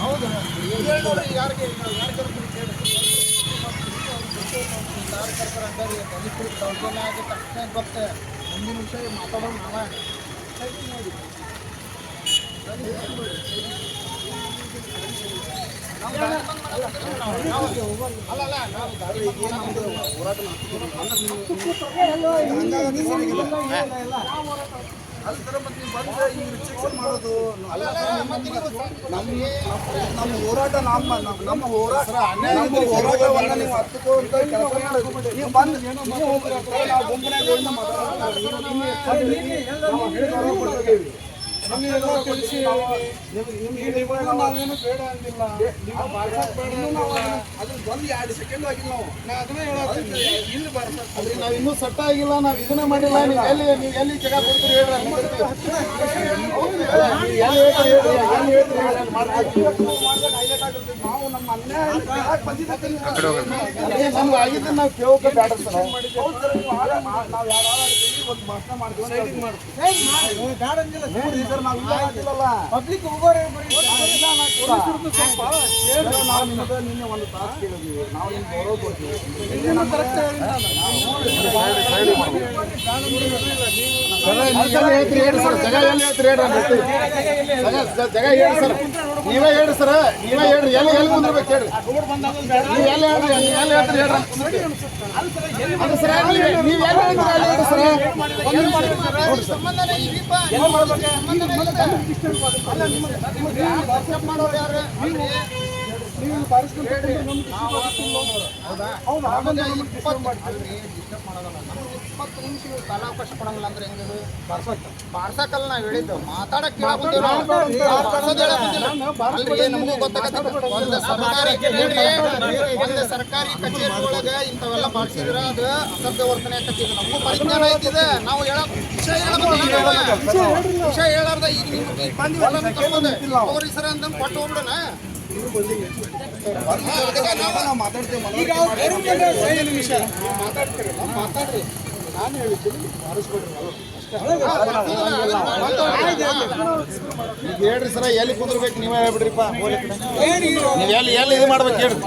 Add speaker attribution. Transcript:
Speaker 1: ಹೌದು. ಯಾರಿಗೆ ಯಾರು ಕರ್ಕೊಂಡು ಕೇಳಿ ಯಾರು ಕರ್ತಾರೆ ಅಂತಾರೆ ದಲಿತರು ದೌರ್ಜನ್ಯ ಆಗಿ ತಕ್ಷಣ ಬರ್ತೆ ಮುಂದಿನ ಮಾತಾಡೋಣ ನಾವ ಅಲ್ಲ ಅಲ್ಲ ನಾವು ಗಾಡಿ ನಮ್ದು ಹೋರಾಟ
Speaker 2: ಅಲ್ಲಿ ಮಾಡೋದು ನಮ್ಮ ನಮ್ಮ ಹೋರಾಟ ನಮ್ಮ ನಮ್ಮ- ಹೋರಾಟ ನಮ್ಮ ಹೋರಾಟವನ್ನ ನೀವು ಹತ್ತುಕೊಂತ ಕೆಲಸ ಮಾಡೋದು ನೀವು ಬಂದು ನೀವು ನಾವು ನಿಮ್ಗೆ ನಾವೇನು ಬೇಡ ಅಂದಿಲ್ಲ ನೀವು ಬೇಡ ಅದು ಎರಡು ಸೆಕೆಂಡ್ ಆಗಿಲ್ಲ ನಾವು ನಾ ಅದನ್ನ ಹೇಳೋದು ಇಲ್ಲಿ ಬರ್ಸಕ್
Speaker 1: ಅಂದ್ರೆ ನಾವು ಇನ್ನೂ ಸೆಟ್ ಆಗಿಲ್ಲ ನಾವು ಇದನ್ನೇ ಮಾಡಿಲ್ಲ ನೀವು ಎಲ್ಲಿ ನೀವು ಎಲ್ಲಿ ಜಗ ಕೊಡ್ತೀರಿ ಹೇಳ್ರಿ ಅಲ್ಲಿ ಬರ್ತೀವಿ. ನೀವು ಎಲ್ಲಿ ಹೇಳ್ತೀರಿ ಹೇಳ್ರಿ, ಎಲ್ಲಿ ಹೇಳ್ತೀರಿ ಹೇಳ್ರಿ, ಅಲ್ಲಿ ಮಾಡ್ತೀವಿ.
Speaker 2: ನಾವು ನಮ್ಮ ಅನ್ಯಾಯ ನೀವು
Speaker 1: ನಮ್ಗೆ ನಾವು ಬೇಡ ಸರ್
Speaker 2: ಯಾರು ಒಂದು ಭಾಷಣ ಮಾಡ್ತೀವಿ ಸರ್, ನಾವು.
Speaker 1: ಪಬ್ಲಿಕ್ ಹೋಗೋರೆ
Speaker 2: ನಾವು ಇಲ್ಲ ಅನ್ನೋದು ಕೂಡ. ನಾವು ನಿಮ್ಗೆ ನಿನ್ನೆ ಒಂದು ತಾಸು ಕೇಳಿದ್ವಿ ನಾವು ನಿಮ್ಗೆ ಗೌರವ ಕೊಡ್ತೀವಿ ನಿನ್ನೆ ನಮ್ಮ
Speaker 1: ಎಲ್ಲಿ ಹೇಳ್ತೀರಿ ಹೇಳ್ರಿ ಸರ್ ಜಾಗ ಎಲ್ಲಿ ಹೇಳ್ತೀರಿ ಹೇಳ್ರಿ ಅಲ್ಲಿ ಬರ್ತೀವಿ. ಜಾಗ ಜಾಗ ಹೇಳಿ ಸರ್ ನೀವೇ ಹೇಳ್ರಿ ಸರ್ ನೀವೇ ಹೇಳ್ರಿ ಎಲ್ಲಿ ಎಲ್ಲಿ ಕುಂದಿರ್ಬೇಕು ಹೇಳ್ರಿ ನೀವು ಎಲ್ಲಿ ಹೇಳ್ರಿ ನೀವು ಎಲ್ಲಿ ಹೇಳ್ತೀರಿ ಹೇಳ್ರಿ ಅದು ಸರ್ ನೀವು ನೀವು ಎಲ್ಲಿ ಹೇಳ್ತೀರಿ ಅಲ್ಲಿ ಹೇಳ್ರಿ ಸರ್ ಹೌದಾ? ಆಮೇಲೆ ಇಪ್ಪತ್ತು- ಮಾಡಿ disturb ಮಾಡೋದಲ್ಲ. ನಮ್ಗೆ ಇಪ್ಪತ್ತು ನಿಮಿಷ ಕಾಲಾವಕಾಶ ಕೊಡಂಗಿಲ್ಲ ಅಂದ್ರೆ ಹೆಂಗಿದು ಬಾರ್ಸಕ್ಕಲ್ಲ ನಾವ್ ಹೇಳಿದ್ದು. ಮಾತಾಡಕ್ಕೆ ನಮಗೂ ಗೊತ್ತಾಗತ್ತೆ? ಒಂದು ಸರ್ಕಾರಿ ಕಚೇರಿ ಒಂದು ಸರ್ಕಾರಿ ಕಚೇರಿ ಒಳಗ ಇಂಥವೆಲ್ಲ ಬಾರ್ಸಿದ್ರ ಅದು ಅಸಭ್ಯ ವರ್ತನೆ ಆಕತಿ ಇದು ನಮಗೂ ಪರಿಜ್ಞಾನ ಐತಿದೆ. ನಾವು ಹೇಳಕ್ ವಿಷಯ. ವಿಷಯ ಹೇಳಾರ್ದ ಈಗ ಬಂದಿವಲ್ಲ ತಗೋರಿ ಸರ್ ಅಂತ ಕೊಟ್ಟು ಹೋಗ್ಬಿಡೋಣ. ನಾವು
Speaker 2: ಮಾತಾಡ್ತೇವೆ. ಮನವರಿಕೆ
Speaker 1: ಈಗ ಐದು ನಿಮಿಷ. ಮಾತಾಡ್ತೀರಿ ಮಾತಾಡ್ರಿ. ನಾನು ನಾವು. ಈಗ ಹೇಳ್ರಿ ಸರ ಎಲ್ಲಿ ಕುಂದ್ರಬೇಕು ನೀವೇ ಹೇಳ್ಬಿಡ್ರಿಪ್ಪ ನೀವು ಎಲ್ಲಿ ಎಲ್ಲಿ ಇದು ಮಾಡ್ಬೇಕು ಹೇಳ್ರಿ